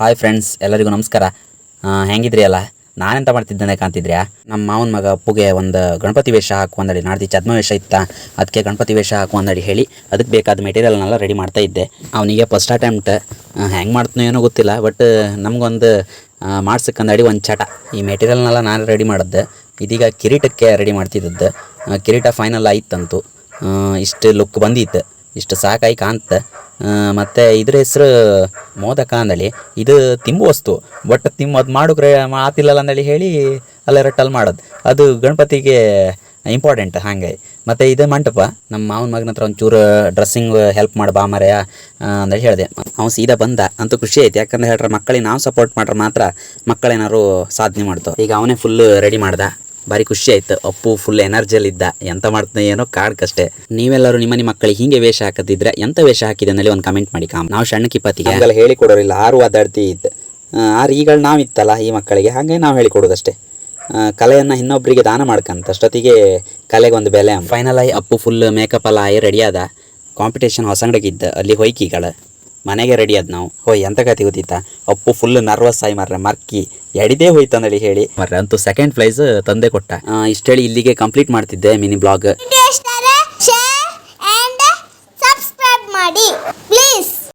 Hi friends ಎಲ್ಲರಿಗೂ ನಮಸ್ಕಾರ. ಹೆಂಗಿದ್ರಿ ಅಲ್ಲ ನಾನೆಂತ ಮಾಡ್ತಿದ್ದೇನೆ ಕಾಂತಿದ್ರ್ಯಾ ನಮ್ಮ ಮಾವನ ಮಗ ಅಪ್ಪುಗೆ ಒಂದು ಗಣಪತಿ ವೇಷ ಹಾಕು ಅಂದಡಿ ನಾಡ್ದು ಚದ್ಮ ವೇಷ ಇತ್ತ? ಅದಕ್ಕೆ ಗಣಪತಿ ವೇಷ ಹಾಕು ಅಂದಡಿ ಹೇಳಿ, ಅದಕ್ಕೆ ಬೇಕಾದ ಮೆಟೀರಿಯಲ್ನೆಲ್ಲ ರೆಡಿ ಮಾಡ್ತಾ ಇದ್ದೆ. ಅವನಿಗೆ ಫಸ್ಟ್ ಅಟೆಂಪ್ಟ್ ಹೆಂಗೆ ಮಾಡ್ತಾನೋ ಏನೋ ಗೊತ್ತಿಲ್ಲ ಬಟ್ ನಮಗೊಂದು ಮಾಡ್ಸಕ್ಕಂದಡಿ ಒಂದು ಚಟ. ಈ ಮೆಟೀರಿಯಲ್ನೆಲ್ಲ ನಾನು ರೆಡಿ ಮಾಡಿದ್ದೆ ಇದೀಗ ಕಿರೀಟಕ್ಕೆ ರೆಡಿ ಮಾಡ್ತಿದ್ದದ್ದು. ಕಿರೀಟ ಫೈನಲ್ ಆಯ್ತಂತು. ಇಷ್ಟು ಲುಕ್ ಬಂದಿತ್ತು. ಇಷ್ಟು ಸಾಕಾಗಿ ಕಾಣ್ತ. ಮತ್ತು ಇದ್ರ ಹೆಸರು ಮೋದಕ ಅಂದಳಿ ಇದು ತಿಂಬು ವಸ್ತು. ಬಟ್ ತಿಮ್ಮ ಅದು ಮಾಡೋಕ್ರೆ ಆತಿಲ್ಲಲ್ಲ ಅಂದಳಿ ಹೇಳಿ ಅಲ್ಲ ರಟ್ಟಲ್ಲಿ ಮಾಡೋದು. ಅದು ಗಣಪತಿಗೆ ಇಂಪಾರ್ಟೆಂಟ್ ಹಾಗೆ. ಮತ್ತು ಇದು ಮಂಟಪ ನಮ್ಮ ಮಾವನ ಮಗನ ಹತ್ರ ಒಂಚೂರು ಡ್ರೆಸ್ಸಿಂಗ್ ಹೆಲ್ಪ್ ಮಾಡಿ ಬಾ ಮರೆಯ ಅಂತ ಹೇಳಿದೆ. ಅವ್ನು ಸೀದಾ ಬಂದ, ಅಂತೂ ಖುಷಿ ಐತೆ ಯಾಕಂದ್ರೆ ಹೇಳ್ರೆ ಮಕ್ಕಳಿಗೆ ನಾವು ಸಪೋರ್ಟ್ ಮಾಡ್ರೆ ಮಾತ್ರ ಮಕ್ಕಳೇನಾರು ಸಾಧನೆ ಮಾಡ್ತಾವೆ. ಈಗ ಅವನೇ ಫುಲ್ ರೆಡಿ ಮಾಡ್ದ. ಭಾರಿ ಖುಷಿ ಆಯ್ತು. ಅಪ್ಪು ಫುಲ್ ಎನರ್ಜಿಯಲ್ಲಿ ಇದ್ದ. ಎಂತ ಮಾಡ್ತಾನೆ ಏನೋ ಕಾಡ್ಕಷ್ಟೇ ನೀವೆಲ್ಲರೂ ನಿಮ್ಮ ನಿಮ್ಮ ಮಕ್ಕಳಿಗೆ ಹಿಂಗೆ ವೇಷ ಹಾಕದಿದ್ರೆ ಎಂತ ವೇಷ ಹಾಕಿದೆ ಅನ್ನಲ್ಲಿ ಒಂದು ಕಮೆಂಟ್ ಮಾಡಿ ಕಾಮ್. ನಾವು ಸಣ್ಣ ಕಿಪ್ಪತ್ತಿಗೆ ಹಂಗೆಲ್ಲ ಹೇಳಿಕೊಡೋರಿಲ್ಲ ಆರು ಅದಾಡ್ತಿ ಇದ್ದ. ಆರು ಈಗ ನಾವು ಇತ್ತಲ್ಲ ಈ ಮಕ್ಕಳಿಗೆ. ಹಾಗೆ ನಾವು ಹೇಳಿಕೊಡೋದಷ್ಟೇ ಕಲೆಯನ್ನು ಇನ್ನೊಬ್ಬರಿಗೆ ದಾನ ಮಾಡ್ಕಂತ. ಅಷ್ಟೊತ್ತಿಗೆ ಕಲೆಗೆ ಒಂದು ಬೆಲೆ ಫೈನಲ್ ಆಗಿ ಅಪ್ಪು ಫುಲ್ ಮೇಕಪ್ ಎಲ್ಲ ಆಗಿ ರೆಡಿ ಆದ. ಕಾಂಪಿಟೇಷನ್ ಹೊಸಂಗಡಿಗಿದ್ದ ಅಲ್ಲಿ ಹೊಯ್ಕಿಗಳ ಮನೆಗೆ ರೆಡಿ ಅದು ನಾವು. ಹೋಯ್ ಎಂತ ಕತೆ ಗೊತ್ತಿತ್ತ? ಅಪ್ಪು ಫುಲ್ ನರ್ವಸ್ ಆಯ್ ಮರ್ರೆ ಮರ್ಕಿ ಎಡಿದೇ ಹೋಯ್ತಂದೇಳಿ ಹೇಳಿ. ಮರ್ರೆ ಅಂತೂ ಸೆಕೆಂಡ್ ಪ್ರೈಸ್ ತಂದೆ ಕೊಟ್ಟ. ಇಷ್ಟು ಹೇಳಿ ಇಲ್ಲಿಗೆ ಕಂಪ್ಲೀಟ್ ಮಾಡ್ತಿದ್ದೆ ಮಿನಿ ಬ್ಲಾಗ್ ಮಾಡಿ.